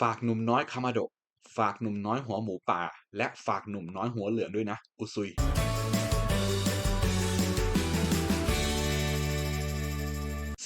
ฝากหนุ่มน้อยคามาโดฝากหนุ่มน้อยหัวหมูป่า และฝากหนุ่มน้อยหัวเหลืองด้วยนะ อุซุย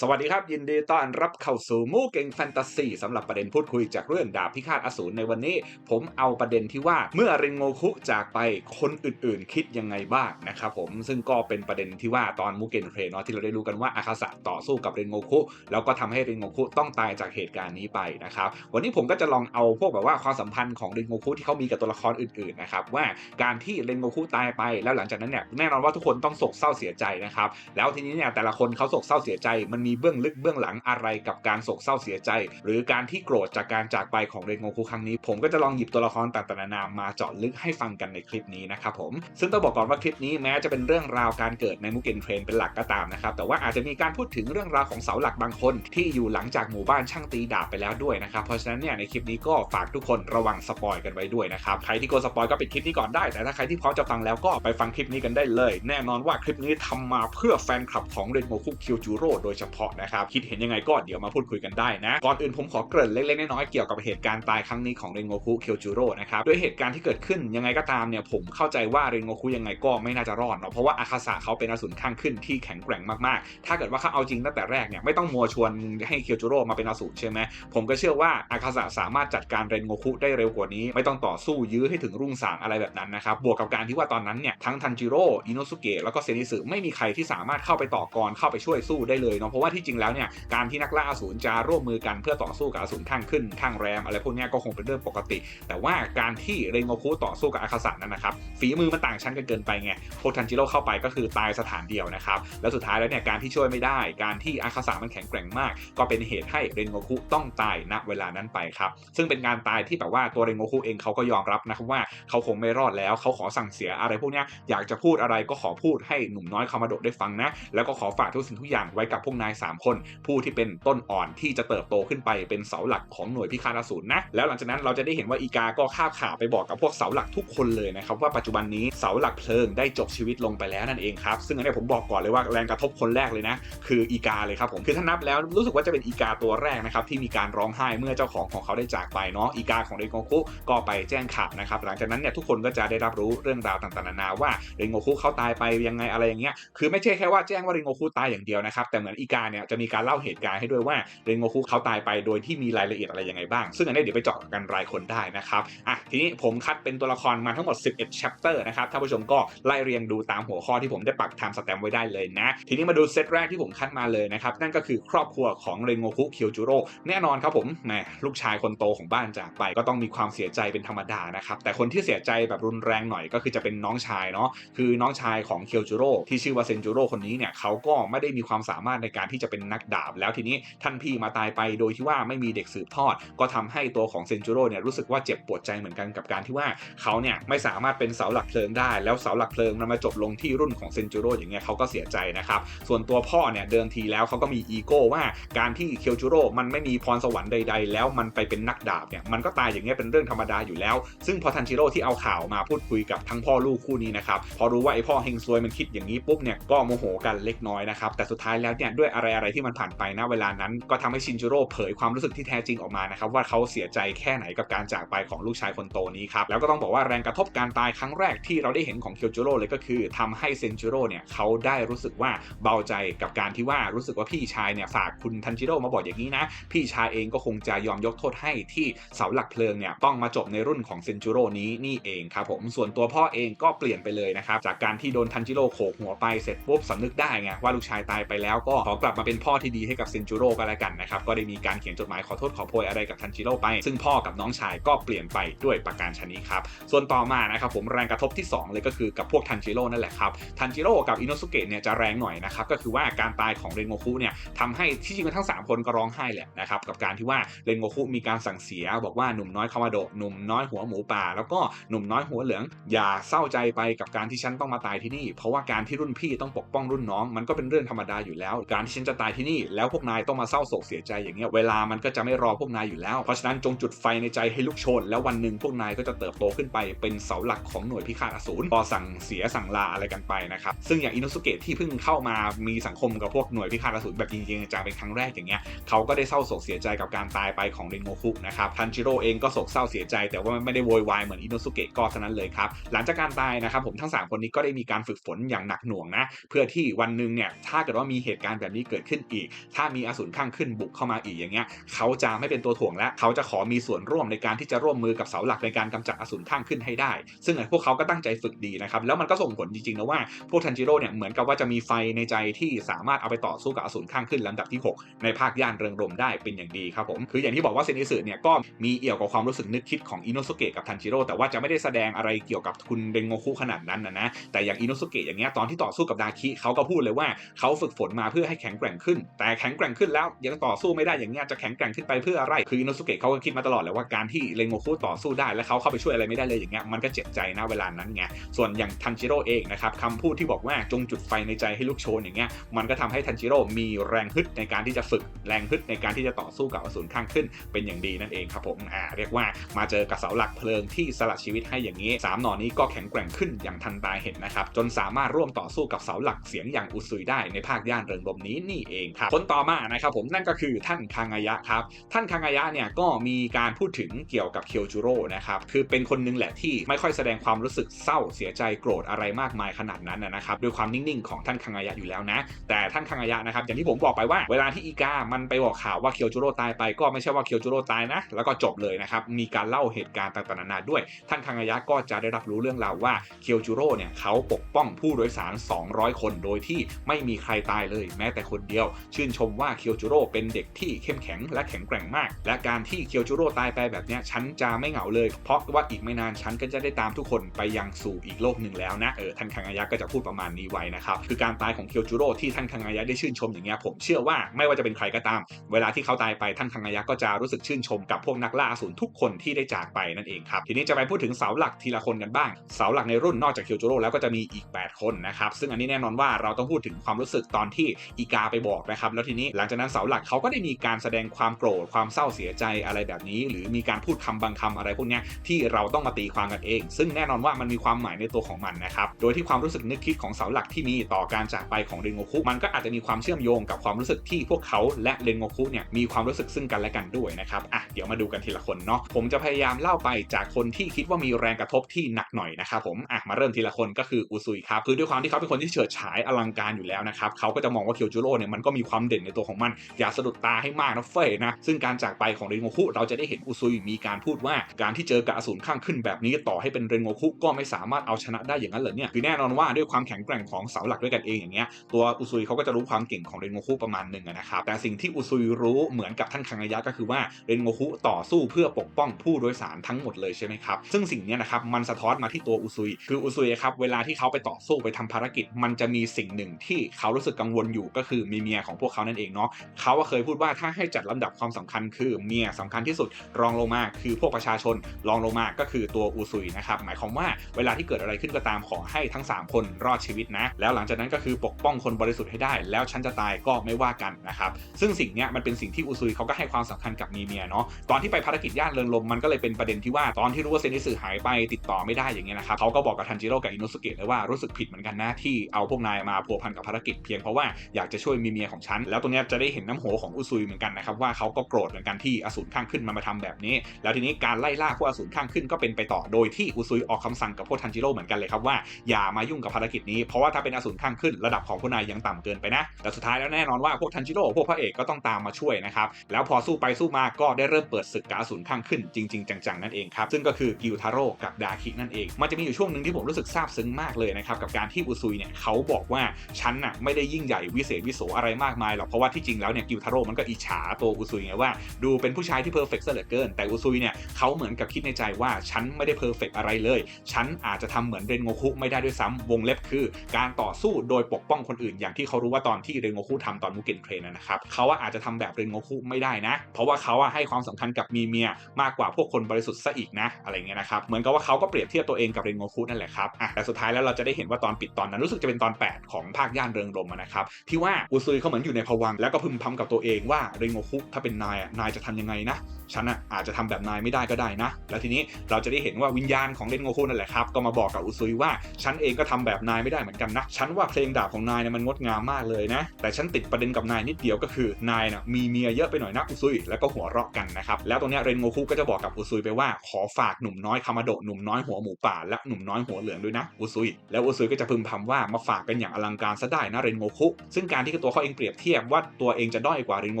สวัสดีครับ ยินดีต้อนรับเข้าสู่มู่เก่งแฟนตาซีสำหรับประเด็นพูดคุยจากเรื่องดาบพิฆาตอสูรในวันนี้ ผมเอาประเด็นที่ว่าเมื่อเรนโงคุจากไปคนอื่นๆ คิดยังไงบ้างนะครับผมซึ่งก็เป็นประเด็นที่ว่าตอนมูเกนเทรนเนาะที่เราได้รู้กันว่าอาคาสะต่อสู้กับเรนโงคุ แล้วก็ทำให้เรนโงคุต้องตายจากเหตุการณ์นี้ไปนะครับวันนี้ผมก็จะลองเอาพวกแบบว่าความสัมพันธ์ของเรนโงคุที่เขามีกับตัวละครอื่นๆนะครับว่าการที่เรนโงคุตายไปแล้วหลังจากนั้นเนี่ยแน่นอนว่าทุกคนต้องโศกเศร้าเสียใจนะครับแล้วทีนี้เนี่ยแต่ละคนเขาโศกเศร้าเสียใจมันมีเบื้องลึกเบื้องหลังอะไรกับการโศกเศร้าเสียใจ หรือการที่โกรธจากการจากไปของเรนโงคุครั้งนี้ ผมก็จะลองหยิบตัวละครต่างๆนานามาเจาะลึกให้ฟังกันในคลิปนี้นะครับผมซึ่งต้องบอกก่อนว่าคลิปนี้แม้จะเป็นเรื่องราวการเกิดในมุกเกนเทรนเป็นหลักก็ตามนะครับแต่ว่าอาจจะมีการพูดถึงเรื่องราวของเสาหลักบางคน ที่อยู่หลังจากหมู่บ้านช่างตีดาบไปแล้วด้วยนะครับเพราะฉะนั้นเนี่ยในคลิปนี้ก็ฝากทุกคนระวังสปอยกันไว้ด้วยนะครับใครที่กลัวสปอยก็ปิดคลิปนี้ก่อนได้ แต่ถ้าใครที่พร้อมจะฟังแล้วก็ไปฟังคลิปนี้กันได้เลย แน่นอนว่าคลิปนี้ทำมาเพื่อแฟนคลับของเรนโงคุคิวจูโร่โดยเฉพาะนะครับ คิดเห็นยังไงก็เดี๋ยวมาพูดคุยกันได้นะ ก่อนอื่นผมขอเกริ่นเล็กๆน้อยๆเกี่ยวกับเหตุการณ์ตายครั้งนี้ของเรนโงคุเคิวจูโร่นะครับด้วยเหตุการณ์ที่เกิดขึ้นยังไงก็ตามเนี่ยผมเข้าใจว่าเรนโงคุยังไงก็ไม่น่าจะรอดเนาะเพราะว่าอาคาสะเขาเป็นอสูรข้างขึ้นที่แข็งแกร่งมากๆ ถ้าเกิดว่าเขาเอาจริงตั้งแต่แรกเนี่ยไม่ต้องมัวชวนให้เคิวจูโร่มาเป็นอสูรใช่ไหมผมก็เชื่อว่าอาคาสะสามารถจัดการเรนโงคุได้เร็วกว่านี้ ไม่ต้องต่อสู้ยื้อให้ถึงรุ่งสางอะไรแบบนั้นนะครับบวกกับการที่ว่าตอนนั้นเนี่ยทั้งทันจิโร่อิโนสุเกะแล้วก็เซนิสึไม่มีใครที่สามารถเข้าไปต่อกรเข้าไปช่วยสู้ได้เลยเนาะเพราะว่าที่จริงแล้วเนี่ยการที่นักล่าอสูรจะร่วมมือกันเพื่อต่อสู้กับอสูรข้างขึ้นข้างแรม อะไรพวกนี้ก็คงเป็นเรื่องปกติ แต่ว่าการที่เรนโงคุต่อสู้กับอาคาสะนั้นนะครับฝีมือมันต่างชั้นกันเกินไปไงพวกทันจิโร่เข้าไปก็คือตายสถานเดียวนะครับแล้วสุดท้ายแล้วเนี่ยการที่ช่วยไม่ได้ การที่อาคาสะมันแข็งแกร่งมาก ก็เป็นเหตุให้เรนโงคุต้องตายณเวลานั้นไปครับซึ่งเป็นการตายที่แบบว่าตัวเรนโงคุเองเขาก็ยอมรับนะครับว่าเขาคงไม่รอดแล้วเขาขอสั่งเสียอะไรพวกนี้อยากจะพูดอะไรก็ขอพูดให้หนุ่มน้อยคามาโดะได้ฟังนะแล้วก็ขอฝากทุกสิ่งทุกอย่างไว้กับพวกนาย3 คน ผู้ที่เป็นต้นอ่อนที่จะเติบโตขึ้นไปเป็นเสาหลักของหน่วยพิฆาตอสูรนะแล้วหลังจากนั้นเราจะได้เห็นว่าอีกาก็คาบข่าวไปบอกกับพวกเสาหลักทุกคนเลยนะครับว่าปัจจุบันนี้เสาหลักเพลิงได้จบชีวิตลงไปแล้วนั่นเองครับซึ่งอันนี้ผมบอกก่อนเลยว่าแรงกระทบคนแรกเลยนะ คืออีกาเลยครับผมคือถ้านับแล้วรู้สึกว่าจะเป็นอีกาตัวแรกนะครับที่มีการร้องไห้เมื่อเจ้าของของเขาได้จากไปเนาะอีกาของเรนโงคุก็ไปแจ้งข่าวนะครับหลังจากนั้นเนี่ยทุกคนก็จะได้รับรู้เรื่องราวต่างๆนานาว่าเรนโงคุเขาตายไปยังไงอะไรอย่างเงี้ยคือไม่ใช่แค่ว่าแจ้งว่าเรนโงคุตายอย่างเดียวนะครับแต่เหมือนอีกาเนี่ยจะมีการเล่าเหตุการณ์ให้ด้วยว่าเรนโงคุเขาตายไปโดยที่มีรายละเอียดอะไรยังไงบ้าง ซึ่งอันนี้เดี๋ยวไปเจาะกันรายคนได้นะครับอะทีนี้ผมคัดเป็นตัวละครมาทั้งหมด 11 chapter นะครับท่านผู้ชมก็ไล่เรียงดูตามหัวข้อที่ผมได้ปักไทม์สแตมป์ไว้ได้เลยนะ ทีนี้มาดูเซตแรกที่ผมคัดมาเลยนะครับนั่นก็คือครอบครัวของเรนโงคุเคียวจูโร่แน่นอนครับผมแหมลูกชายคนโตของบ้านจากไป ก็ต้องมีความเสียใจเป็นธรรมดานะครับแต่คนที่เสียใจแบบรุนแรงหน่อยก็คือจะเป็นน้องชายเนาะคือน้องชายของเคียวจูโร่ที่ชื่อว่าเซนจูโร่คนนี้เนี่ยเขาก็ไม่ได้มีความสามารถในการที่จะเป็นนักดาบ แล้วทีนี้ท่านพี่มาตายไปโดยที่ว่าไม่มีเด็กสืบทอด ก็ทำให้ตัวของเซนจูโร่เนี่ยรู้สึกว่าเจ็บปวดใจเหมือนกันกับการที่ว่าเขาเนี่ยไม่สามารถเป็นเสาหลักเพลิงได้ แล้วเสาหลักเพลิงมันมาจบลงที่รุ่นของเซนจูโร่อย่างเงี้ยเขาก็เสียใจนะครับส่วนตัวพ่อเนี่ยเดิมทีแล้วเขาก็มีอีโก้ว่าการที่เคียวจูโร่มันไม่มีพรสวรรค์ใด ๆ แล้วมันไปเป็นนักดาบเนี่ยมันก็ตายอย่างเงี้ยเป็นเรื่องธรรมดาอยู่แล้ว ซึ่งพอทันจิโร่ที่เอาข่าวมาพูดคุยกับทั้งพ่อลูกคู่นี้นะครับพอรู้ว่าไอ้พ่อเฮงซวยมันคิดอย่างนี้ปุ๊บเนี่ยก็โมโหกันเล็กน้อยนะครับแต่สุดท้ายแล้วเนี่ยด้วยอะไรอะไรที่มันผ่านไปนะเวลานั้น ก็ทำให้ชินจูโร่เผยความรู้สึกที่แท้จริงออกมานะครับว่าเขาเสียใจแค่ไหนกับการจากไปของลูกชายคนโตนี้ครับแล้วก็ต้องบอกว่าแรงกระทบการตายครั้งแรกที่เราได้เห็นของเคียวจูโร่เลยก็คือทำให้เซนจูโร่เนี่ยเขาได้รู้สึกว่าเบาใจกับการที่ว่ารู้สึกว่าพี่ชายเนี่ยฝากคุณทันจิโร่มาบอกอย่างนี้นะ พี่ชายเองก็คงจะยอมยกโทษให้ที่เสาหลักเพลิงเนี่ยต้องมาจบในรุ่นของเซนจูโร่นี้นี่เองครับผมส่วนตัวพ่อเองก็เปลี่ยนไปเลยนะครับจากการที่โดนทันจิโร่โขกหัวไปเสร็จปุ๊บสำนึกได้ไงว่าลูกชายตายไปแล้วก็ขอกลับมาเป็นพ่อที่ดีให้กับเซนจูโร่ก็แล้วกันนะครับก็ได้มีการเขียนจดหมายขอโทษขอโพยอะไรกับทันจิโร่ไปซึ่งพ่อกับน้องชายก็เปลี่ยนไปด้วยประการชนิดครับส่วนต่อมานะครับผมแรงกระทบที่ 2 เลยก็คือกับพวกทันจิโร่นั่นแหละครับทันจิโร่กับอินโนสุเกะเนี่ยจะแรงหน่อยนะครับก็คือว่าการตายของเรนโงคุเนี่ยทำให้ที่จริงทั้ง 3 คนก็ร้องไห้แหละนะครับกับการที่ว่าเรนโงคุมีการสั่งเสีย บอกว่าหนุ่มน้อยคามาโดหนุ่มน้อยหัวหมูป่า แล้วก็หนุ่มน้อยหัวเหลือง อย่าเศร้าใจไปกับการที่ฉันต้องมาตายที่นี่ เพราะว่าการที่รุ่นพี่ต้องปกป้องรุ่นน้อง มันก็เป็นเรื่องธรรมดาอยู่แล้ว การที่ฉันจะตายที่นี่แล้วพวกนายต้องมาเศร้าโศกเสียใจอย่างเงี้ยเวลามันก็จะไม่รอพวกนายอยู่แล้ว เพราะฉะนั้นจงจุดไฟในใจให้ลุกโชน แล้ววันหนึ่งพวกนายก็จะเติบโตขึ้นไปเป็นเสาหลักของหน่วยพิฆาตอสูรพอสั่งเสียสั่งลาอะไรกันไปนะครับซึ่งอย่างอินุสุเกะที่เพิ่งเข้ามามีสังคมกับพวกหน่วยพิฆาตอสูรแบบจริงๆจังเป็นครั้งแรกอย่างเงี้ยเขาก็ได้เศร้าโศกเสียใจกับการตายไปของเรนโงคุนะครับทันจิโร่เองก็โศกเศร้าเสียใจ แต่ว่าไม่ได้โวยวายเหมือนอินุสุเกะก็เท่านั้นเลยครับหลังจากการตายนะครับผมทั้ง 3 คนนี้ก็ได้มีการฝึกฝนอย่างหนักหน่วงนะเพื่อที่วันหนึ่งเนี่ยถ้าเกิดว่ามีเหตุการณ์แบบนี้เกิดขึ้นอีก ถ้ามีอสูรข้างขึ้นบุกเข้ามาอีกอย่างเงี้ยเขาจะไม่เป็นตัวถ่วงแล้วเขาจะขอมีส่วนร่วมในการที่จะร่วมมือกับเสาหลักในการกำจัดอสูรข้างขึ้นให้ได้ ซึ่งพวกเขาก็ตั้งใจฝึกดีนะครับแล้วมันก็ส่งผลจริงๆนะว่าพวกทันจิโร่เนี่ยเหมือนกับว่าจะมีไฟในใจที่สามารถเอาไปต่อสู้กับอสูรข้างขึ้นลำดับที่ 6 ในภาคย่านเริงรมได้เป็นอย่างดีครับผมคืออย่างที่บอกว่าเซนิสึเนี่ยก็มีเอี่ยวกับความรู้สึกนึกคิดของอินโนสุเกะกับทันจิโร่แต่ว่าจะไม่ได้แสดงอะไรเกี่ยวกับคุณเดงโงคุขนาดนั้นนะนะแต่อย่างอินโนสุเกะอย่างเงี้ยตอนที่ต่อสู้กับดาคิเขาก็พูดเลยว่าเขาฝึกฝนมาเพื่อให้แข็งแกร่งขึ้น แต่แข็งแกร่งขึ้นแล้วยังต่อสู้ไม่ได้อย่างเงี้ยจะแข็งแกร่งขึ้นไปเพื่ออะไรคืออินโนสุเกะเขาก็คิดมาตลอดเลยว่าการที่เรงโงคุต่อสู้ได้และเขาเข้าไปช่วยอะไรไม่ได้เลยอย่างเงี้ยมันก็เจ็บใจนะเวลานั้นไงส่วนอย่างทันจิโร่เองนะครับคำพูดที่บอกว่าจงจุดไฟในใจให้ลุกโชนอย่างเงี้ยมันก็ทำให้ทันจิโร่มีแรงฮึดในการที่จะฝึกแรงฮึดในการที่จะต่อสู้กับอสูรข้างขึ้น เป็นอย่างดีนั่นเองครับผมอ่าเรียกว่ามาเจอกับเสาหลักเพลิงที่สละชีวิตให้อย่างนี้สามหนอนี้ก็แข็งแกร่งขึ้นอย่างทันตาเห็นนะครับจนสามารถร่วมต่อสู้กับเสาหลักเสียงอย่างอุซุยได้ในภาคย่านเริงรมนี้นี่เองครับคนต่อมานะครับผมนั่นก็คือท่านคางายะครับท่านคางายะเนี่ยก็มีการพูดถึงเกี่ยวกับเคียวจูโร่นะครับคือเป็นคนนึงแหละที่ไม่ค่อยแสดงความรู้สึกเศร้าเสียใจโกรธอะไรมากมายขนาดนั้นนะครับด้วยความนิ่งๆของท่านคางายะอยู่แล้วนะ แต่ท่านคางายะนะครับอย่างที่ผมบอกไปว่าเวลาที่อีกา มันไปบอกข่าวว่าเคียวจูโร่ตายไปก็ไม่ใช่ว่าเคียวจูโร่ตายนะ แล้วก็จบเลยนะครับมีการเล่าเหตุการณ์ต่างๆนานาด้วย ท่านคางายะก็จะได้รับรู้เรื่องราวว่าเคียวจูโร่เนี่ยเขาปกป้องผู้โดยสาร 200 คนโดยที่ไม่มีใครตายเลยแม้แต่คนเดียว ชื่นชมว่าเคียวจูโร่เป็นเด็กที่เข้มแข็งและแข็งแกร่งมาก และการที่เคียวจูโร่ตายไปแบบนี้ฉันจะไม่เหงาเลย เพราะว่าอีกไม่นานฉันก็จะได้ตามทุกคนไปยังสู่อีกโลกหนึ่งแล้วนะเออท่านคางอายะก็จะพูดประมาณนี้ไว้นะครับคือการตายของเคียวจูโร่ที่ท่านคางอายะได้ชื่นชมอย่างเงี้ยผมเชื่อว่าไม่ว่าจะเป็นใครก็ตาม เวลาที่เขาตายไปท่านคางอายะก็จะรู้สึกชื่นชมกับพวกนักล่าอสูรทุกคนที่ได้จากไปนั่นเองครับทีนี้จะไปพูดถึงเสาหลักทีละคนกันบ้าง เสาหลักในรุ่นนอกจากเคียวจูโร่แล้วก็จะมีอีก 8 คนนะครับซึ่งอันนี้แน่นอนว่าเราต้องพูดถึงความรู้สึกตอนที่อีกาไปบอกนะครับแล้วทีนี้หลังจากนั้นเสาหลักเขาก็ได้มีการแสดงความโกรธความเศร้าเสียใจอะไรแบบนี้ หรือมีการพูดคำบางคำอะไรพวกนี้ที่เราต้องมาตีความกันเอง ซึ่งแน่นอนว่ามันมีความหมายในตัวของมันนะครับโดยที่ความรู้สึกนึกคิดของเสาหลักที่มีต่อการจากไปของเรนโงคุมันก็อาจจะมีความเชื่อมโยงกับความรู้สึกที่พวกเขาและเรนโงคุเนี่ยมีความรู้สึกซึ่งกันและกันด้วยนะครับอะเดี๋ยวมาดูกันทีละคนเนาะผมจะพยายามเล่าไปจากคนที่คิดว่ามีแรงกระทบที่หนักหน่อยนะครับผมอะมาเริ่มทีละคนก็คืออุซุยครับคือด้วยความที่เขาเป็นคนที่เฉิดฉายอลังการอยู่แล้วนะครับเขาก็จะมองว่าเคียวจูโร่เนี่ยมันก็มีความเด่นในตัวของมัน อย่าสะดุดตาให้มากนะเฟยนะ ซึ่งการจากไปของเรนโงคุเราจะได้เห็นอุซุยมีการพูดว่า การที่เจอกับอสูรข้างขึ้นแบบนี้ต่อให้เป็นเรนโงคุก็ไม่สามารถเอาชนะได้อย่างนั้นเหรอเนี่ยคือแน่นอนว่าด้วยความแข็งแกร่งของเสาหลักด้วยกันเองอย่างเงี้ยตัวอุซุยเขาก็จะรู้ความเก่งของเรนโงคุประมาณหนึ่งนะครับแต่สิ่งที่อุซุยรู้เหมือนกับท่านคังายะก็คือว่าเรนโงคุต่อสู้เพื่อปกป้องผู้โดยสารทั้งหมดเลยใช่ไหมครับซึ่งสิ่งนี้นะครับมันสะท้อนมาที่ตัวอุซุยคืออุซุยครับเวลาที่เขาไปต่อสู้ไปทำภารกิจ มันจะมีสิ่งหนึ่งที่เขารู้สึกกังวลอยู่ก็คือมีเมียของพวกเขานั่นเองเนาะเขาเคยพูดว่าถ้าให้จัดลำดับความสำคัญคือเมียสำคัญที่สุดรองลงมาคือพวกประชาชนรองลงมาก็คือตัวอุซุยนะครับหมายความว่าเวลาที่เกิดอะไรขึ้นก็ตามขอให้ทั้ง 3 คนรอดชีวิตนะ แล้วหลังจากนั้นก็คือปกป้องคนบริสุทธิ์ให้ได้ แล้วฉันจะตายก็ไม่ว่ากันนะครับซึ่งสิ่งนี้มันเป็นสิ่งที่อุซุยเขาก็ให้ความสำคัญกับมีเมียเนาะตอนที่ไปภารกิจย่านเริงลมมันก็เลยเป็นประเด็นที่ว่าตอนที่รู้ว่าเซนิสึหายไปติดต่อไม่ได้อย่างเงี้ยนะครับเขาก็บอกกับทันจิโร่กับอินุสุเกะเลยว่ารู้สึกผิดเหมือนกันนะที่เอาพวกนายมาพัวพันกับภารกิจเพียงเพราะว่าอยากจะช่วยมีเมียของฉัน แล้วตรงนี้จะได้เห็นน้ำโหของอุซุยเหมือนกันนะครับว่าเขาก็โกรธเหมือนกันที่อสูรข้างขึ้นมามาทำแบบนี้ แล้วทีนี้การไล่ล่าพวกอสูรข้างขึ้นก็เป็นไปต่อโดยที่อุซุยออกคำสั่งกับพวกทันจิโร่เหมือนกันเลยครับว่าอย่ามายุ่งกับภารกิจนี้เพราะว่าถ้าเป็นอสูรข้างขึ้นระดับของพวกนายยังต่ำเกินไปนะแต่สุดท้ายแล้วแน่นอนว่าพวกทันจิโร่พวกพระเอกก็ต้องตามมาช่วยนะครับแล้วพอสู้ไปสู้มาก็ได้เริ่มเปิดศึกกับอสูรข้างขึ้นจริง ๆ จังๆนั่นเองครับซึ่งก็คือกิวทาโร่กับดาคินั่นเอง มันจะมีอยู่ช่วงหนึ่งที่ผมรู้สึกซาบซึ้งมากเลยนะครับกับการที่อุซุยเนี่ยเขาบอกว่าฉันน่ะไม่ได้ยิ่งใหญ่วิเศษวิโสอะไรมากมายหรอกเพราะว่าที่จริงแล้วเนี่ยกิวทาโร่มันก็อิจฉาตัวอุซุยไงว่าดูเป็นผู้ชายที่เพอร์เฟกต์ซะเหลือเกิน แต่อุซุยเนี่ยเขาเหมือนกับคิดในใจว่าฉันไม่ได้เพอร์เฟกต์อะไรเลย ฉันอาจจะทำเหมือนเรนโงคุไม่ได้ด้วยซ้ำวงเล็บคือ การต่อสู้โดยปกป้องคนอื่น อย่างที่เขารู้ว่าตอนที่เรนโงคุทำตอนมุกเกนเทรนนะครับเขาว่าอาจจะทำแบบเรนโงคุไม่ได้นะ เพราะว่าเขาให้ความสำคัญกับมีเมียมากกว่าพวกคนบริสุทธิ์ซะอีกนะอะไรเงี้ยนะครับเหมือนกับว่าเขาก็เปรียบเทียบตัวเองกับเรนโงคุนั่นแหละครับอะแต่สุดท้ายแล้วเราจะได้เห็นว่าตอนปิดตอนนั้นรู้สึกจะเป็นตอน 8 ของภาคย่านเริงรมนะครับที่ว่าอุซุยเขาเหมือนอยู่ในภวังแล้วก็พึมพำกับตัวเองว่าเรนโงคุถ้าเป็นนายอะนายจะทำยังไงนะฉันอะอาจจะทำแบบนายไม่ได้ก็ได้นะ แล้วทีนี้เราจะได้เห็นว่าวิญญาณของเรนโงคุนั่นแหละครับก็มาบอกกับอุซุยว่าฉันเองก็ทำแบบนายไม่ได้เหมือนกันนะฉันว่าเพลงดาบของนายเนี่ยมันงดงามมากเลยนะ แต่ฉันติดประเด็นกับนายนิดเดียวก็คือนายน่ะมีเมียเยอะไปหน่อยนะอุซุยแล้วก็หัวเราะกันนะครับแล้วตรงเนี้ยเรนโงคุก็จะบอกกับอุซุยไปว่าขอฝากหนุ่มน้อยคามาโดะหนุ่มน้อยหัวหมูป่าและหนุ่มน้อยหัวเหลืองด้วยนะอุซุยแล้วอุซุยก็จะพึมพำว่ามาฝากกันอย่างอลังการซะได้นะเรนโงคุซึ่งการที่ตัวเขาเองเปรียบเทียบว่าตัวเองจะด้อยกว่าเรนโง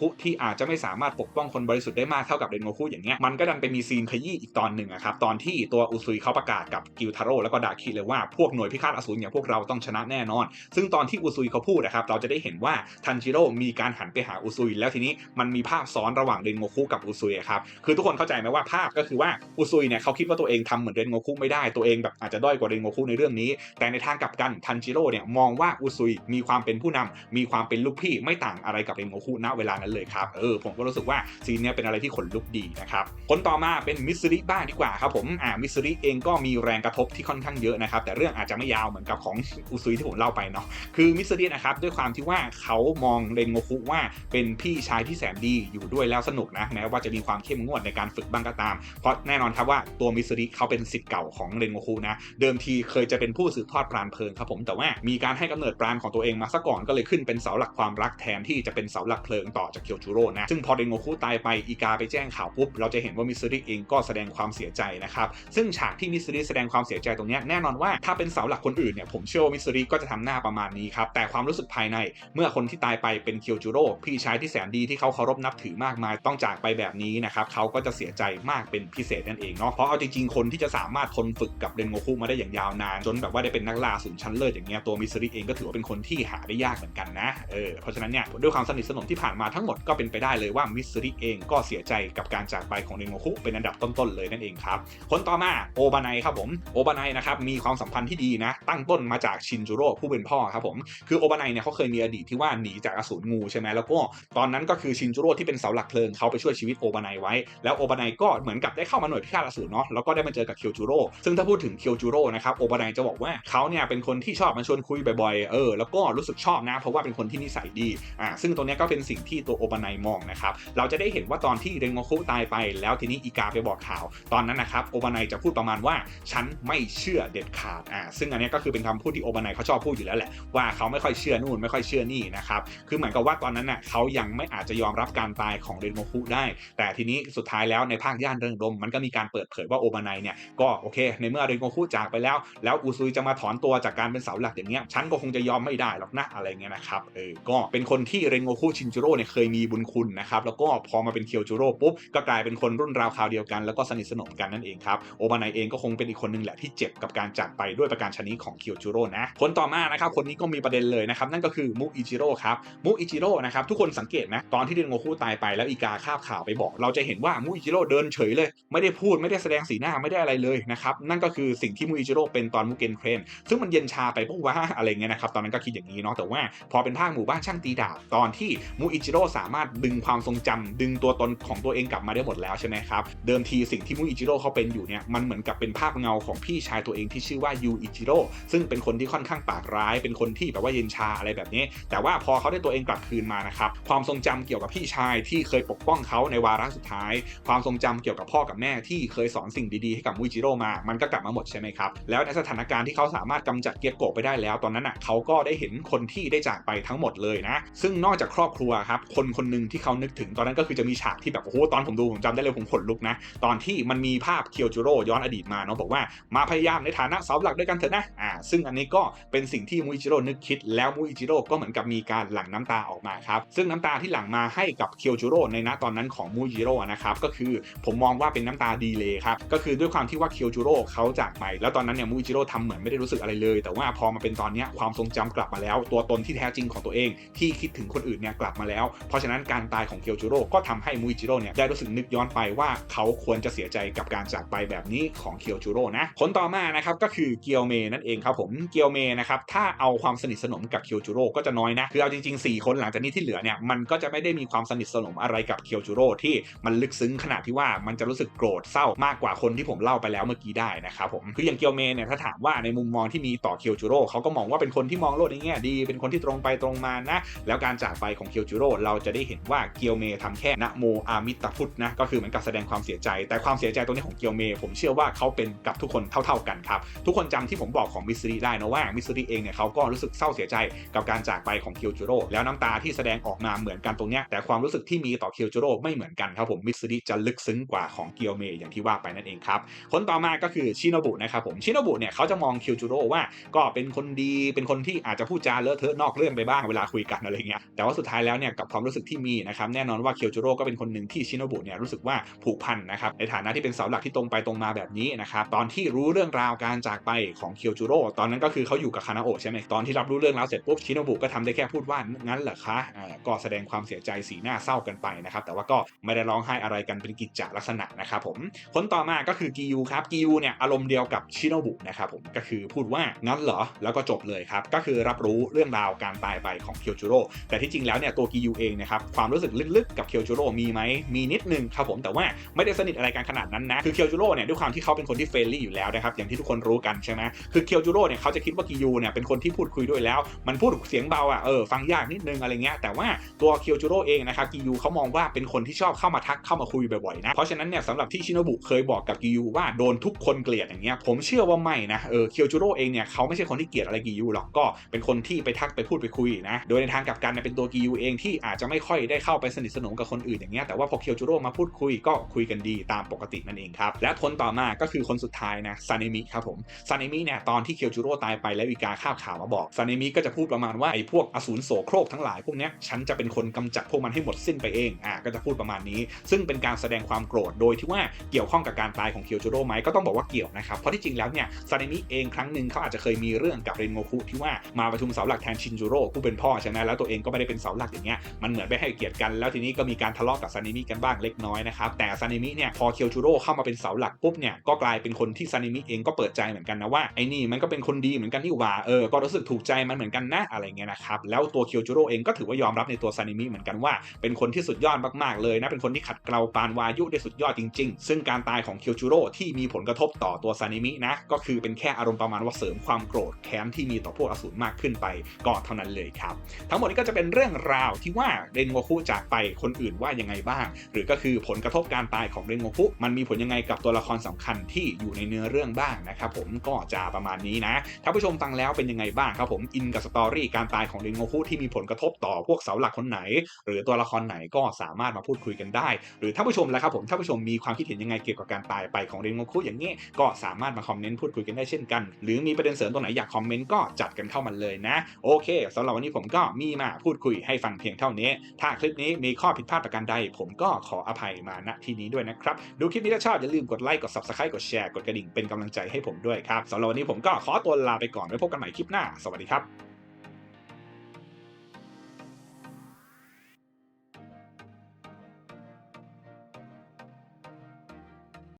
คุที่อาจจะไม่สามารถปกป้องคนบริสุทธิ์ได้มากเท่ากับเรนโงคุอย่างเงี้ยมันก็ดันไปมีซีนขยี้อีกตอนหนึ่งอะครับตอนที่ตัวอุซุยเขาประกาศกับกิวทาโร่แล้วก็ดาคิเลยว่าพวกหน่วยพิฆาตอสูรอย่างพวกเราต้องชนะแน่นอน ซึ่งตอนที่อุซุยเขาพูดนะครับเราจะได้เห็นว่าทันจิโร่มีการหันไปหาอุซุยแล้วทีนี้มันมีภาพซ้อนระหว่างเรนโงคุกับอุซุยครับคือทุกคนเข้าใจไหมว่าภาพก็คือว่าอุซุยเนี่ยเขาคิดว่าตัวเองทำเหมือนเรนโงคุไม่ได้ตัวเองแบบอาจจะด้อยกว่าเรนโงคุในเรื่องนี้ แต่ในทางกลับกันทันจิโร่เนี่ยมองว่าอุซุยมีความเป็นผู้นำมีความเป็นลูกพี่ไม่ต่างอะไรกับเรนโงคุณเวลานั้นเลยครับเออผมก็รู้สึกว่าซีนนี้เป็นอะไรที่ขนลุกดีนะครับคนต่อมาเป็นมิสซิริบ้างดีกว่าครับผมอ่ามิสซิริเองก็มีแรงกระทบที่ค่อนข้างเยอะนะครับแต่เรื่องอาจจะไม่ยาวเหมือนกับของอุซุยที่ผมเล่าไปเนาะคือมิสซิรินะครับด้วยความที่ว่าเขามองเรนโงคุว่าเป็นพี่ชายที่แสนดีอยู่ด้วยแล้วสนุกนะแม้ว่าจะมีความเข้มงวดในการฝึกบ้างก็ตาม เพราะแน่นอนครับว่าตัวมิสซิริเขาเป็นสิทธิ์เก่าของเรนโงคุนะเดิมทีเคยจะเป็นผู้สืบทอดปราณเพลิงครับผมแต่ว่ามีการให้กำเนิดปราณของตัวเองมาซะก่อนก็เลยขึ้นเป็นเสาหลักความรักแทนที่จะเป็นเสาหลักเพลิงต่อจากเคียวจูโร่นะซึ่งพอเรนโงคุตายไปอีกาไปแจ้งข่าวปุ๊บเราจะเห็นว่ามิสซิริเองก็แสดงความเสียใจนะครับซึ่งฉากที่มิสซิริแสดงความเสียใจตรงนี้แน่นอนว่าถ้าเป็นเสาหลักคนอื่นเนี่ยผมเชื่อว่ามิสซิริก็จะทำหน้าประมาณนี้ครับแต่ความรู้สึกภายในเมื่อคนที่ตายไปเป็นเคียวจูโร่พี่ชายที่แสนดีที่เขาเคารพนับถือมากมายต้องจากไปแบบนี้นะครับเขาก็จะเสียใจมากเป็นพิเศษนั่นเองเนาะเพราะเอาจริงๆคนที่จะสามารถทนฝึกกับเรนโงคุมาได้อย่างยาวนานจนแบบว่าได้เป็นนักล่าสูนชั้นเลิศอย่างเงี้ยตัวมิสซิริเองก็ถือว่าเป็นคนที่หาได้ยากเหมือนกันนะเออเพราะฉะนั้นเนี่ยด้วยความสนิทสนมที่ผ่านมาทั้งหมดก็เป็นไปได้เลยว่ามิสซิริเองก็เสียใจกับการจากไปของเรนโงคุเป็นอันดับต้นๆเลยนั่นเองครับ คนต่อมาโอบานายครับผมโอบานายนะครับมีความสัมพันธ์ที่ดีนะ ตั้งต้นมาจากชินจูโร่ผู้เป็นพ่อครับผมคือโอบานายเนี่ยเขาเคยมีอดีตที่ว่าหนีจากอสูรงูใช่ไหมแล้วก็ตอนนั้นก็คือชินจูโร่ที่เป็นเสาหลักเพลิงเขาไปช่วยชีวิตโอบานายไว้ แล้วโอบานายก็เหมือนกับได้เข้ามาหน่วยพิฆาตอสูรเนาะแล้วก็ได้มาเจอกับเคียวจูโร่ซึ่งถ้าพูดถึงเคียวจูโร่นะครับโอบานายจะบอกว่าเขาเนี่ยเป็นคนที่ชอบมาชวนคุยบ่อยๆเออแล้วก็รู้สึกชอบนะเพราะว่าเป็นคนที่นิสัยดีอ่าซึ่งตรงนี้ก็เป็นสิ่งที่ตัวโอบานายมองนะครับเราจะได้เห็นว่าตอนที่เรนโงคุตายไป แล้วทีนี้อีกาไปบอกข่าว ตอนนั้นนะครับโอบานายจะพูดประมาณว่าฉันไม่เชื่อเด็ดขาดอ่าซึ่งอันนี้ก็คือเป็นคำพูดที่โอบานายเขาชอบพูดอยู่แล้วแหละว่าเขาไม่ค่อยเชื่อนู่นไม่ค่อยเชื่อนี่นะครับคือเหมือนกับว่าตอนนั้นน่ะเขายังไม่อาจจะยอมรับการตายของเรนโงคุได้ แต่ทีนี้สุดท้ายแล้วในภาคย่านเริงรมมันก็มีการเปิดเผยว่าโอบานายเนี่ยก็โอเค ในเมื่อเรนโงคุจากไปแล้ว แล้วอุซุยจะมาถอนตัวจากการเป็นเสาหลักอย่างเงี้ยฉันก็คงจะยอมไม่ได้หรอกนะอะไรเงี้ยนะครับเออก็เป็นคนที่เรนโงคุชินจูโร่เนี่ยเคยมีบุญคุณนะครับแล้วก็พอมาเป็นเคียวจูโร่ปุ๊บก็กลายเป็นคนรุ่นราวคราวเดียวกันแล้วก็สนิทสนมกันนั่นเองครับโอบานายเองก็คงเป็นอีกคนนึงแหละที่เจ็บกับการจากไปด้วยประการชนิดของเคียวจูโร่นะคนต่อมานะครับคนนี้ก็มีประเด็นเลยนะครับนั่นก็คือมุอิจิโร่ครับมุอิจิโร่นะครับทุกคนสังเกตนะตอนที่เรนโงคุตายไปแล้วอีกาคาบข่าวไปบอก เราจะเห็นว่ามุอิจิโร่เดินเฉยเลย ไม่ได้พูดไม่ได้แสดงสีหน้าไม่ได้อะไรเลยนะครับนั่นก็คือสิ่งที่มุอิจิโร่เป็นตอนมุเกนเครนซึ่งมันเย็นชาไปพวกว่าอะไรเงี้ยนะครับตอนนั้นก็คิดอย่างนี้เนาะแต่ว่าพอเป็นภาคหมู่บ้านช่างตีดาบตอนที่มุอิจิโร่สามารถดึงความทรงจำดึงตัวตนของตัวเองกลับมาได้หมดแล้วใช่ไหมครับ เดิมทีสิ่งที่มุอิจิโร่เขาเป็นอยู่เนี่ยมันเหมือนกับเป็นภาพเงาของพี่ชายตัวเองที่ชื่อว่ายูอิจิโร่ซึ่งเป็นคนที่ค่อนข้างปากร้าย เป็นคนที่แบบว่าเย็นชาอะไรแบบนี้ แต่ว่าพอเขาได้ตัวเองกลับคืนมานะครับความทรงจำเกี่ยวกับพี่ชายที่เคยปกป้องเขาในวาระสุดท้าย ความทรงจำเกี่ยวกับพ่อกับแม่ที่เคยสอนสิ่งดีๆให้กับมุอิจิโร่มา มันก็กลับมาหมดใช่ไหมครับแล้วในสถานการณ์ที่เขาสามารถกำจัดเกียโกะไปได้แล้ว ตอนนั้นอะเขาก็ได้เห็นคนที่ได้จากไปทั้งหมดเลยนะ ซึ่งนอกจากครอบครัวครับคนคนหนึ่งที่เขานึกถึงตอนนั้นก็คือจะมีฉากที่แบบโอ้โหตอนผมดูผมจำได้เลยผมขนลุกนะ ตอนที่มันมีภาพเคียวจูโร่ย้อนอดีตมาเนาะบอกว่ามาพยายามในฐานะเสาหลักด้วยกันเถอะนะอ่าซึ่งอันนี้ก็เป็นสิ่งที่มุอิจิโร่นึกคิดแล้วมุอิจิโร่ก็เหมือนกับมีการหลั่งน้ำตาออกมาครับซึ่งน้ำตาที่หลั่งมาให้กับเคียวจูโร่ในณตอนนั้นของมุอิจิโร่นะครับก็คือผมมองว่าเป็นน้ำตาดีเลยครับก็คือด้วยความที่ว่าเคียวจูโร่เขาจากไปแล้วตอนนั้นเนี่ยมุอิจิโร่ทำเหมือนไม่ได้รู้สึกอะไรเลย แต่ว่าพอมาเป็นตอนนี้ความทรงจำกลับมาแล้ว ตัวตนที่แท้จริงของตัวเอง ที่คิดถึงคนอื่นเนี่ยกลับมาแล้ว เพราะฉะนั้นการตายของเคียวจูโร่ก็ทำให้มุอิจิโร่เนี่ยได้รู้สึกนึกย้อนไปว่าเขาควรจะเสียใจกับการจากไปแบบนี้ของเคียวจูโร่นะคนต่อมานะครับก็คือเกียวเมนั่นเองครับผมเกียวเมนะครับถ้าเอาความสนิทสนมกับเคียวจูโร่ก็จะน้อยนะคือเอาจริงๆ 4 คนหลังจากนี้ที่เหลือเนี่ยมันก็จะไม่ได้มีความสนิทสนมอะไรกับเคียวจูโร่ที่มันลึกซึ้งขนาดที่ว่ามันจะรู้สึกโกรธเศร้ามากกว่าคนที่ผมเล่าไปแล้วเมื่อกี้ได้นะครับผมคืออย่างเกียวเมเนี่ยถ้าถามว่าในมุมมองที่มีต่อเคียวจูโร่เขาก็มองว่าเป็นคนที่มองโลกในแง่ดีเป็นคนที่ตรงไปตตรงมานะ แล้วการจากไปของเคียวจูโร่เราจะได้เห็นว่าเกียวเมทำแค่นะโมอามิตาพุทธนะก็คือเหมือนกับแสดงความเสียใจ แต่ความเสียใจตรงนี้ของเกียวเม ผมเชื่อว่าเขาเป็นกับทุกคนเท่า ๆกันครับ ทุกคนจำที่ผมบอกของมิสซิริได้นะว่ามิสซิริเองเนี่ยเขาก็รู้สึกเศร้าเสียใจกับการจากไปของเคียวจูโร่แล้วน้ำตาที่แสดงออกมาเหมือนกันตรงเนี้ยแต่ความรู้สึกที่มีต่อเคียวจูโร่ไม่เหมือนกันครับผมมิสซิริจะลึกซึ้งกว่าของเกียวเมอย่างที่ว่าไปนั่นเองครับคนต่อมาก็คือชิโนบุนะครับผมชิโนบุเนี่ยเขาจะมองเคียวจูโร่ว่าก็เป็นคนดีเป็นคนที่อาจจะพูดจาเลอะเทอะนอกเรื่องไปบ้างเวลาคุยกันอะไรเงี้ยแต่ว่าสุดท้ายแล้วเนี่ยกับความรู้สึกที่มีนะครับแน่นอนว่าเคียวจูโร่ก็เป็นคนหนึ่งที่ชิโนบุเนี่ยรู้สึกว่าผูกพันนะครับในฐานะที่เป็นเสาหลักที่ตรงไปตรงมาแบบนี้นะครับตอนที่รู้เรื่องราวการจากไปของเคียวจูโร่ตอนนั้นก็คือเขาอยู่กับคานาโอะใช่ไหมตอนที่รับรู้เรื่องราวเสร็จปุ๊บชิโนบุก็ทำได้แค่พูดว่างั้นเหรอคะอ่าก็แสดงความเสียใจสีหน้าเศร้ากันไปนะครับแต่ว่าก็ไม่ได้ร้องไห้อะไรกันเป็นกิจจลักษณะนะครับผมคนต่อมาก็คือกิยูครับกิยูเนี่ยอารมณ์เดียวกับชิโนบุนะครับผมก็คือพูดว่างั้นเหรอแล้วก็จบเลยครับก็คือรับรู้เรื่องราวการตายไปของเคียวจูโร่แต่ที่จริงแล้วเนี่ยตัวกิยูเองนะครับความรู้สึกลึกๆกับเคียวจูโร่มีไหมมีนิดนึงครับผมแต่ว่าไม่ได้สนิทอะไรกันขนาดนั้นนะคือเคียวจูโร่เนี่ยด้วยความที่เขาเป็นคนที่เฟรนลี่อยู่แล้วนะครับอย่างที่ทุกคนรู้กันใช่ไหมคือเคียวจูโร่เนี่ยเขาจะคิดว่ากิยูเนี่ยเป็นคนที่พูดคุยด้วยแล้ว มันพูดเสียงเบาอะเออฟังยากนิดนึงอะไรเงี้ยแต่ว่าตัวเคียวจูโร่เองนะครับกิยูเขามองว่าเป็นคนที่ชอบเข้ามาทักเข้ามาคุยบ่อยๆนะเพราะฉะนั้นเนี่ยสำหรับที่ชิโนบุเคยบอกกับกิยูว่าโดนทุกคนเกลียดอย่างเงี้ยผมเชื่อว่าไม่นะเออเคียวจูโร่เองเนี่ยเขาไม่ใช่คนที่เกลียดอะไรกิยูหรอกก็เป็นคนที่ไปทักไปพูดไปคุยนะ โดยในทางกลับกันเป็นตัวกิยูเองที่อาจจะไม่ค่อยได้เข้าไปสนิทสนมกับคนอื่นอย่างเงี้ยแต่ว่าพอเคียวจูโร่มาพูดคุยก็คุยกันดีตามปกตินั่นเองครับ และคนต่อมาก็คือคนสุดท้ายนะซานมิครับผมซานมิเนี่ยตอนที่เคียวจูโร่ตายไปแล้วอีกาข้าวข่าวมาบอกซานมิก็จะพูดประมาณว่าไอ้พวกอสูรโสโครกทั้งหลายพวกเนี้ยฉันจะเป็นคนกำจัดพวกมันให้หมดสิ้นไปเองอ่าก็จะพูดประมาณนี้ ซึ่งเป็นการแสดงความโกรธโดยที่ว่าเกี่ยวข้องกับการตายของเคียวจูโร่ไหมก็ต้องบอกว่าเกี่ยวนะครับเพราะที่จริงแล้วเนี่ยซานมิเองครั้งหนึ่งเขาอาจจะเคยมีเรื่องกับเรนโงคุที่ว่ามาประชุมเสาหลักแทนชินจูโร่ผูเป็นพ่อใช่ไหมแล้วตัวเองก็ไม่ได้เป็นเสาหลักอย่างเงี้ยมันเหมือนไปให้เกียรติกันแล้วทีนี้ก็มีการทะเลาะกับซานิมิกันบ้างเล็กน้อยนะครับแต่ซานิมิเนี่ยพอเคียวจูโร่เข้ามาเป็นเสาหลักปุ๊บเนี่ยก็กลายเป็นคนที่ซานิมิเองก็เปิดใจเหมือนกันนะว่าไอ้นี่มันก็เป็นคนดีเหมือนกันนี่หว่าเออก็รู้สึกถูกใจมันเหมือนกันนะอะไรเงี้ยนะครับแล้วตัวเคียวจูโร่เองก็ถือว่ายอมรับในตัวซานิมิเหมือนกันว่าเป็นคนที่สุดยอดมากๆเลยนะเป็นคนที่ขัดเกลาปานวายุได้สุดยอดจริง ๆ ซึ่งการตายของเคียวจูโร่ที่มีผลกระทบต่อตัวซานิมินะก็คือเป็นแค่อารมณ์ประมาณว่าเสริมความโกรธแค้นที่มีต่อพวกอสูรมากขึ้นไปก็เท่านั้นเลยครับ ทั้งหมดนี้ก็จะเป็นเรื่องราวที่ว่าเรนโงคุจากไปคนอื่นว่ายังไงบ้าง หรือก็คือผลกระทบการตายของเรนโงคุมันมีผลยังไงกับตัวละครสำคัญที่อยู่ในเนื้อเรื่องบ้างนะครับผมก็จะประมาณนี้นะถ้าผู้ชมฟังแล้วเป็นยังไงบ้างครับผมอินกับสตอรี่การตายของเรนโงคุที่มีผลกระทบต่อพวกเสาหลักคนไหน หรือตัวละครไหนก็สามารถมาพูดคุยกันได้ หรือถ้าผู้ชมแล้วครับผมถ้าผู้ชมมีความคิดเห็นยังไงเกี่ยวกับการตายไปของเรนโงคุอย่างนี้ก็สามารถมาคอมเมนต์พูดคุยกันได้เช่นกัน หรือมีประเด็นเสริมตรงไหนอยากคอมเมนต์ก็จัดกันเข้ามาเลยนะ โอเคสำหรับวันนี้ผมก็มีมาพูดคุยให้ฟังเพียงเท่านี้ ถ้าคลิปนี้มีข้อผิดพลาดประการใด ผมก็ขออภัยมาณที่นี้ด้วยนะครับ ดูคลิปนี้ถ้าชอบอย่าลืมกดไลค์กด subscribe กดแชร์กดกระดิ่งเป็นกำลังใจให้ผมด้วยครับสำหรับวันนี้ผมก็ขอตัวลาไปก่อนไว้พบกันใหม่คลิปหน้า สวัสดีครับ